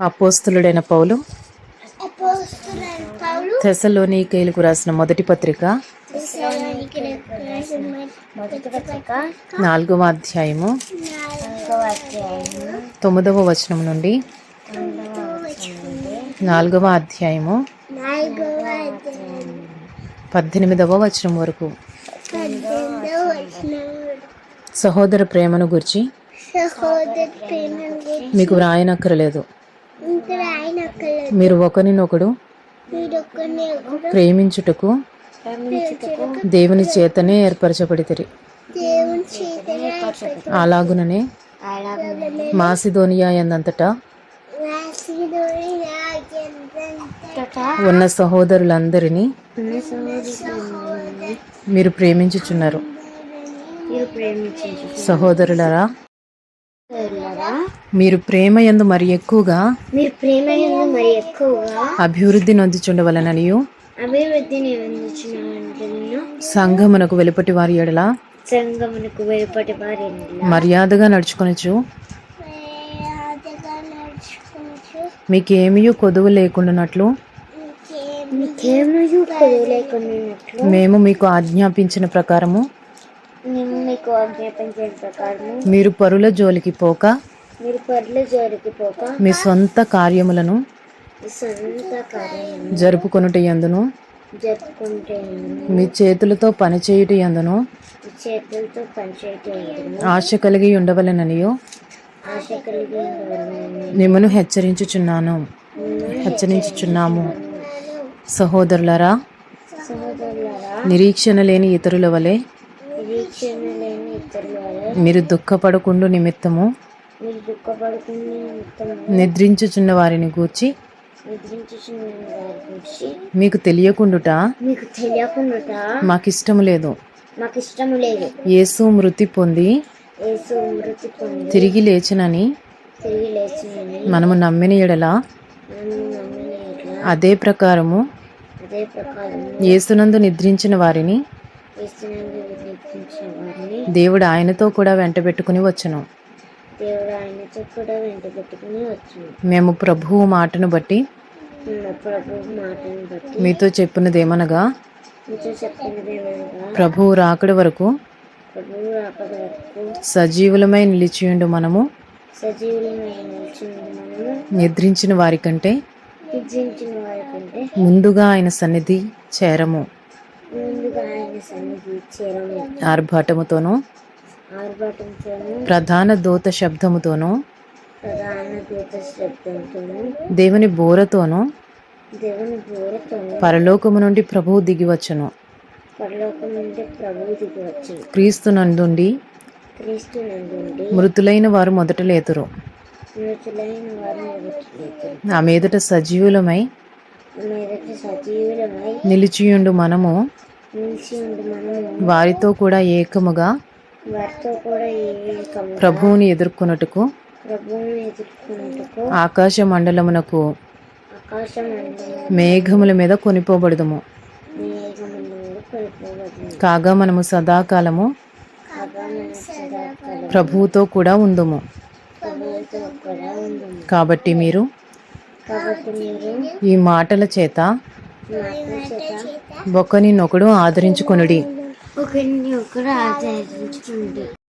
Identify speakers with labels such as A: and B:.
A: అపోస్తులుడైన పౌలు. తెసలోనికైలకు రాసిన మొదటి పత్రిక
B: తెస్సలోనికీయులకు రాసిన మొదటి పత్రిక.
A: నాలుగవ అధ్యాయము. తొమ్మిదవ వచనం నుండి. నాలుగవ అధ్యాయము. పద్దెనిమిదవ వచనం వరకు. సహోదర ప్రేమను గురించి. మీకు వ్రాయనక్కరలేదు. మీరు ఒకరినొకడు ప్రేమించుటకు దేవుని చేతనే
B: చేతనే
A: అలాగుననే
B: అలాగనే
A: మాసిదోనియా ఎందంతటా ఉన్న సహోదరులందరినీ మీరు ప్రేమించుచున్నారు. సహోదరులారా మీరు ప్రేమ యందు మరి ఎక్కువగా
B: మీరు ప్రేమ యందు మరి ఎక్కువగా
A: అభివృద్ధి నొందుచుండవలననియు
B: అభివృద్ధిని
A: సంఘమునకు వెలుపటి వారి ఎడల
B: సంగమునకు వెలుపటి వారి
A: మర్యాదగా నడుచుకొనచ్చు మీకేమీ కొదువు లేకుండానట్లు. మేము మీకు ఆజ్ఞాపించిన ప్రకారము
B: మీకు ఆజ్ఞాపించిన ప్రకారము
A: మీరు పరుల జోలికి పోక
B: మీరు పర్ల జోలికి పోక
A: మీ సొంత కార్యములను
B: మీ సొంత కార్యాలను
A: జరుపుకొనుట
B: జరుపుకుంటే
A: మీ చేతులతో పనిచేయుట
B: చేతులతో పనిచేయటం
A: ఆశ కలిగి ఉండవలెననియో
B: ఆశ కలిగి ఉండవాలని
A: మిమ్మను హెచ్చరించుచున్నాను హెచ్చరించుచున్నాము. సహోదరులారా నిరీక్షణ లేని ఇతరుల వలె మీరు దుఃఖపడకుండు నిమిత్తము నిద్రించుచున్న వారిని గూర్చి మీకు తెలియకుండుట
B: మీకు తెలియకుండా
A: మాకిష్టము లేదు.
B: మాకు ఇష్టము లేదు.
A: యేసు మృతి పొంది
B: యేసు మృతి పొంది
A: తిరిగి లేచినని
B: తిరిగి లేచినని
A: మనము నమ్మిన ఎడల అదే ప్రకారము
B: అదే ప్రకారం
A: యేసునందు నిద్రించిన వారిని
B: యేసునందు నిద్రించిన వారిని
A: దేవుడు ఆయనతో కూడా వెంటబెట్టుకుని వచ్చును.
B: దేవుడు ఆయనతో కూడా వెంట పెట్టుకుని వచ్చింది
A: మేము ప్రభువు మాటను బట్టి
B: మన ప్రభు మాటను బట్టి
A: మీతో చెప్పినదేమనగా
B: మీతో చెప్పినదేమనగా
A: ప్రభువు రాకడ వరకు
B: ప్రభువు రాకడ వరకు
A: సజీవులమై నిలిచియుండు మనము
B: మనము
A: నిద్రించిన వారికంటే
B: విజయించిన వారి కంటే
A: ముందుగా ఆయన సన్నిధి చేరము. ఆర్భాటముతోనూ ప్రధాన దూత శబ్దముతోనూ దేవుని బోరతోనూ పరలోకము నుండి ప్రభువు దిగివచ్చును క్రీస్తు నందుండి మృతులైన వారు మొదట లేతురు.
B: వారు మొదటి
A: ఆ మీదట సజీవులమై నిలిచియుండు మనము వారితో కూడా ఏకముగా ప్రభువుని ఎదుర్కొనుటకు ఆకాశ మండలమునకు మేఘముల మీద కొనిపోబడదుము. కాగా మనము సదాకాలము ప్రభువుతో కూడా ఉందుము. కాబట్టి మీరు ఈ
B: మాటల చేత
A: ఒకరినొకడు ఆదరించుకొనుడి.
B: ఒకరిని ఒకరు ఆచరించుకుంటారు